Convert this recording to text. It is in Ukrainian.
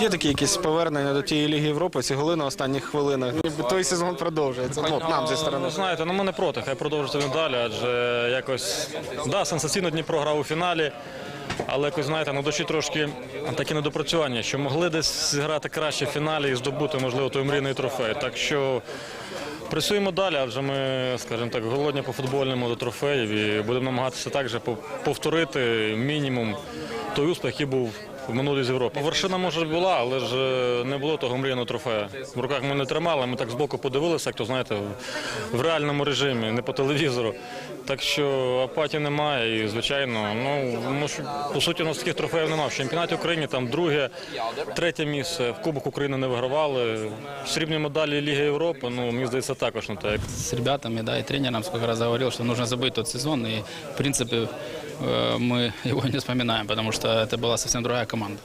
Є такі якісь повернення до тієї Ліги Європи, ці голи на останніх хвилинах. Ніби той сезон продовжується. Ну, нам зі сторони. Ну, знаєте, ну ми не проти, хай продовжується він далі, адже якось да, сенсаційно Дніпро грав у фіналі. Але якось знаєте, на душі трошки такі недопрацювання, що могли десь зіграти краще в фіналі і здобути, можливо, той мрійний трофей. Так що працюємо далі, адже ми, скажімо так, голодні по футбольному до трофеїв і будемо намагатися також повторити мінімум той успіх, який був в минулій з Європи. Вершина може була, але ж е, не було того мрійного трофея. В руках ми не тримали, ми так збоку подивилися, як то знаєте, в- реальному режимі, не по телевізору. Так що апатії немає, і звичайно, ну по суті, у нас таких трофеїв немає. В чемпіонаті України там друге, третє місце. В Кубок України не вигравали. Срібні медалі Ліги Європи. Ну мені здається, також не так. с ребятами, да, и тренером сколько раз говорил, что нужно забыть тот сезон, и, в принципе, э, мы его не вспоминаем, потому что это была совсем другая команда.